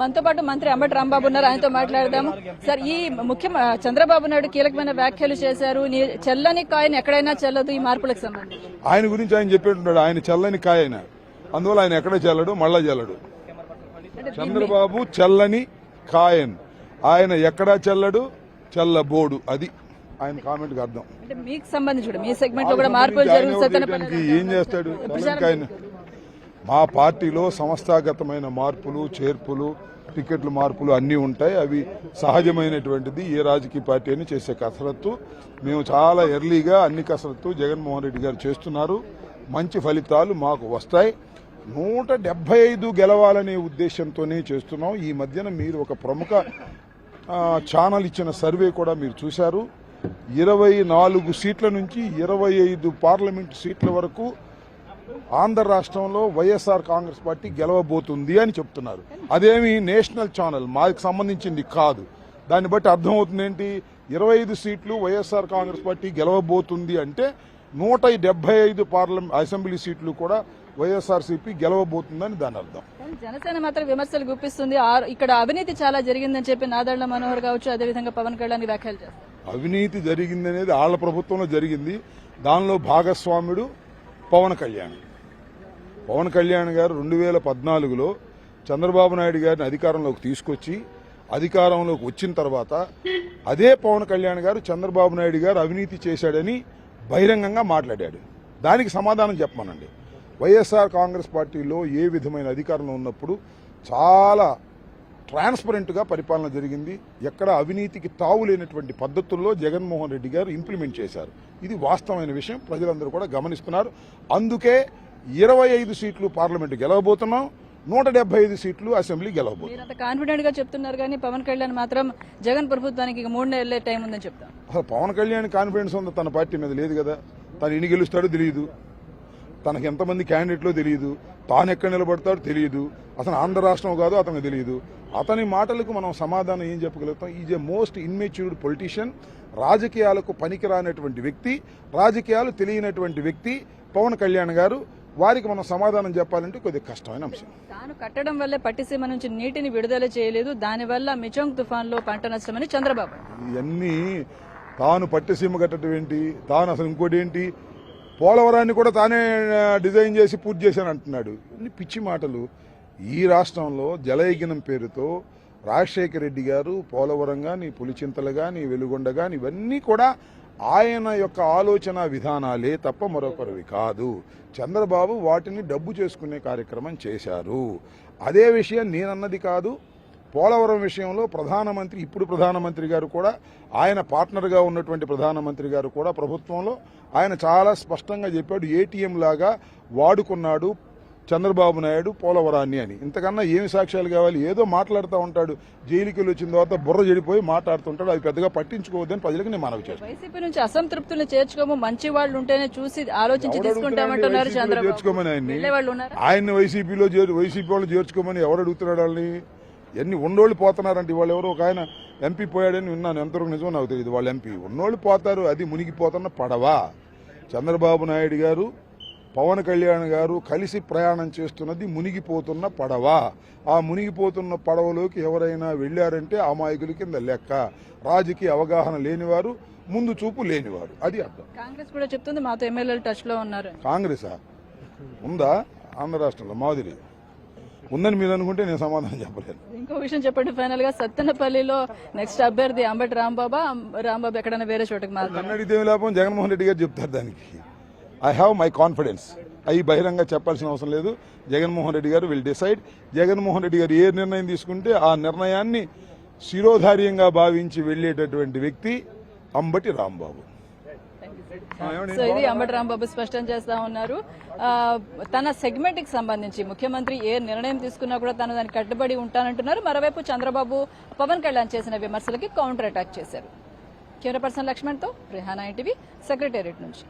మనతో పాటు మంత్రి అంబటి రాంబాబు ఉన్నారు ఆయనతో మాట్లాడదాము సార్ ఈ ముఖ్య చంద్రబాబు నాయుడు కీలకమైన వ్యాఖ్యలు చేశారు. చెల్లని కాయిన్ ఎక్కడైనా చెల్లదు ఈ మార్పులకు సంబంధించి. ఆయన గురించి ఆయన చెప్పేట్టున్నాడు ఆయన చల్లని కాయ ఆయన అందువల్ల ఆయన ఎక్కడ చెల్లడు? మళ్ళా చెల్లడు. చంద్రబాబు చల్లని కాయన్. ఆయన ఎక్కడా చెల్లడు? చెల్లబోడు. అది ఆయన కామెంట్కి అర్థం. మీకు సంబంధించి మీ సెగ్మెంట్లో కూడా మార్పులు ఏం చేస్తాడు? మా పార్టీలో సంస్థాగతమైన మార్పులు చేర్పులు టికెట్లు మార్పులు అన్నీ ఉంటాయి. అవి సహజమైనటువంటిది. ఏ రాజకీయ పార్టీ అని చేసే కసరత్తు. మేము చాలా ఎర్లీగా అన్ని కసరత్తు జగన్మోహన్ రెడ్డి గారు చేస్తున్నారు. మంచి ఫలితాలు మాకు వస్తాయి. నూట డెబ్బై ఐదు గెలవాలనే ఉద్దేశంతోనే చేస్తున్నాం. ఈ మధ్యన మీరు ఒక ప్రముఖ ఛానల్ ఇచ్చిన సర్వే కూడా మీరు చూశారు. ఇరవై నాలుగు సీట్ల నుంచి ఇరవై ఐదు పార్లమెంట్ సీట్ల వరకు ఆంధ్ర రాష్ట్రంలో వైఎస్ఆర్ కాంగ్రెస్ పార్టీ గెలవబోతుంది అని చెప్తున్నారు. అదేమి నేషనల్ ఛానల్ మాకు సంబంధించింది కాదు. దాన్ని బట్టి అర్థమవుతుంది ఏంటి? ఇరవై ఐదు సీట్లు వైఎస్ఆర్ కాంగ్రెస్ పార్టీ గెలవబోతుంది అంటే నూట డెబ్బై ఐదు పార్లమెంట్ అసెంబ్లీ సీట్లు కూడా వైఎస్ఆర్సీపీ గెలవబోతుందని దాని అర్థం. జనసేన మాత్రం విమర్శలు గుప్పిస్తుంది. ఇక్కడ అవినీతి చాలా జరిగిందని చెప్పి నాదళ్ళ మనోహర్ కావచ్చు అదేవిధంగా పవన్ కళ్యాణ్ వ్యాఖ్యలు చేస్తారు. అవినీతి జరిగింది అనేది ఆళ్ళ ప్రభుత్వంలో జరిగింది. దానిలో భాగస్వాముడు పవన్ కళ్యాణ్. పవన్ కళ్యాణ్ గారు రెండు వేల పద్నాలుగులో చంద్రబాబు నాయుడు గారిని అధికారంలోకి తీసుకొచ్చి అధికారంలోకి వచ్చిన తర్వాత అదే పవన్ కళ్యాణ్ గారు చంద్రబాబు నాయుడు గారు అవినీతి చేశాడని బహిరంగంగా మాట్లాడాడు. దానికి సమాధానం చెప్పమనండి. వైఎస్ఆర్ కాంగ్రెస్ పార్టీలో ఏ విధమైన అధికారంలో ఉన్నప్పుడు చాలా ట్రాన్స్పరెంట్గా పరిపాలన జరిగింది. ఎక్కడ అవినీతికి తావు లేనటువంటి పద్ధతుల్లో జగన్మోహన్ రెడ్డి గారు ఇంప్లిమెంట్ చేశారు. ఇది వాస్తవమైన విషయం. ప్రజలందరూ కూడా గమనిస్తున్నారు. అందుకే ఇరవై ఐదు సీట్లు పార్లమెంట్ గెలవబోతున్నాం. నూట డెబ్బై ఐదు సీట్లు అసెంబ్లీ అంత కాన్ఫిడెంట్గా చెప్తున్నారు కానీ పవన్ కళ్యాణ్ మాత్రం జగన్ ప్రభుత్వానికి మూడు నెలలే టైం ఉందని చెప్తాం అసలు పవన్ కళ్యాణ్ కాన్ఫిడెన్స్ ఉంది తన పార్టీ మీద లేదు కదా. తను ఎన్ని గెలుస్తాడో తెలియదు. తనకి ఎంతమంది క్యాండిడేట్లో తెలియదు. తాను ఎక్కడ నిలబడతాడో తెలియదు. అతను ఆంధ్ర రాష్ట్రం కాదు అతనికి తెలియదు. అతని మాటలకు మనం సమాధానం ఏం చెప్పగలుగుతాం? Is a most immatured politician రాజకీయాలకు పనికిరానటువంటి వ్యక్తి. రాజకీయాలు తెలియనటువంటి వ్యక్తి. పవన్ కళ్యాణ్ గారు. వారికి మనం సమాధానం చెప్పాలంటే కొద్దిగా కష్టమైన అంశం. తాను కట్టడం వల్లే పట్టిసీమ నుంచి నీటిని విడుదల చేయలేదు. దానివల్ల మిచోంగ్ తుఫాన్లో పంట నష్టమని చంద్రబాబు ఇవన్నీ తాను పట్టెసీమ కట్టడం ఏంటి? తాను అసలు ఇంకోటి ఏంటి? పోలవరాన్ని కూడా తానే డిజైన్ చేసి పూర్తి చేశాను అంటున్నాడు. పిచ్చి మాటలు. ఈ రాష్ట్రంలో జలయజ్ఞం పేరుతో రాజశేఖర రెడ్డి గారు పోలవరం కానీ పులిచింతలు కానీ వెలుగొండ కానీ ఇవన్నీ కూడా ఆయన యొక్క ఆలోచన విధానాలే తప్ప మరొకరివి కాదు. చంద్రబాబు వాటిని డబ్బు చేసుకునే కార్యక్రమం చేశారు. అదే విషయం నేనన్నది కాదు. పోలవరం విషయంలో ప్రధానమంత్రి ఇప్పుడు ప్రధానమంత్రి గారు కూడా ఆయన పార్ట్నర్గా ఉన్నటువంటి ప్రధానమంత్రి గారు కూడా ప్రభుత్వంలో ఆయన చాలా స్పష్టంగా చెప్పాడు. ఏటీఎం లాగా వాడుకున్నాడు చంద్రబాబు నాయుడు పోలవరాన్ని అని. ఇంతకన్నా ఏమి సాక్ష్యాలు కావాలి? ఏదో మాట్లాడుతూ ఉంటాడు. జైలుకి వచ్చిన తర్వాత బుర్ర చెడిపోయి మాట్లాడుతుంటాడు. అవి పెద్దగా పట్టించుకోవద్దని ప్రజలకు నేను మనవి చేస్తాను వైసీపీ నుంచి అసంతృప్తులు చేర్చుకోము. మంచి వాళ్ళు ఉంటేనే చూసి ఆలోచించి తీసుకుంటామంటున్నారు చేర్చుకోమని ఉన్నారు? ఆయన్ని వైసీపీలో వైసీపీ వాళ్ళు చేర్చుకోమని ఎవరు అడుగుతున్నాడు వాళ్ళని? ఎన్ని ఉన్నోళ్ళు పోతున్నారంటే వాళ్ళు ఎవరో ఒక ఆయన ఎంపీ పోయాడని విన్నాను. ఎంతవరకు నిజమో నాకు తెలియదు వాళ్ళు ఎంపీ ఉన్నోళ్ళు పోతారు. అది మునిగిపోతున్న పడవ. చంద్రబాబు నాయుడు గారు పవన్ కళ్యాణ్ గారు కలిసి ప్రయాణం చేస్తున్నది మునిగిపోతున్న పడవ. ఆ మునిగిపోతున్న పడవలోకి ఎవరైనా వెళ్ళారంటే అమాయకుల కింద లెక్క. రాజకీయ అవగాహన లేనివారు ముందు చూపు లేనివారు. అది అర్థం. కాంగ్రెస్ కూడా చెప్తుంది మాతో ఎమ్మెల్యేలు టచ్లో ఉన్నారు కాంగ్రెసా? ఉందా? ఆంధ్ర రాష్ట్రంలో మాదిరి. ఉందని మీరు అనుకుంటే నేను సమాధానం చెప్పలేను. ఇంకో విషయం చెప్పండి ఫైనల్గా సత్తెనపల్లిలో నెక్స్ట్ అభ్యర్థి అంబటి రాంబాబా. రాంబాబు ఎక్కడైనా వేరే చోటకి మారుతారు లాభం? జగన్మోహన్ రెడ్డి గారు చెప్తారు దానికి. ఐ హ్యావ్ మై కాన్ఫిడెన్స్ అవి బహిరంగ చెప్పాల్సిన అవసరం లేదు. జగన్మోహన్ రెడ్డి గారు విల్ డిసైడ్ జగన్మోహన్ రెడ్డి గారు ఏ నిర్ణయం తీసుకుంటే ఆ నిర్ణయాన్ని శిరోధార్యంగా భావించి వెళ్ళేటటువంటి వ్యక్తి అంబటి రాంబాబు. సో ఇది అంబటి రాంబాబు స్పష్టం చేస్తా ఉన్నారు. తన సెగ్మెంట్కి సంబంధించి ముఖ్యమంత్రి ఏ నిర్ణయం తీసుకున్నా కూడా తను దానికి కట్టుబడి ఉంటానంటున్నారు. మరోవైపు చంద్రబాబు పవన్ కళ్యాణ్ చేసిన విమర్శలకి కౌంటర్ అటాక్ చేశారు. కెమెరా పర్సన్ లక్ష్మణ్తో రిహానా ఎన్టీవీ సెక్రటేరియట్ నుంచి.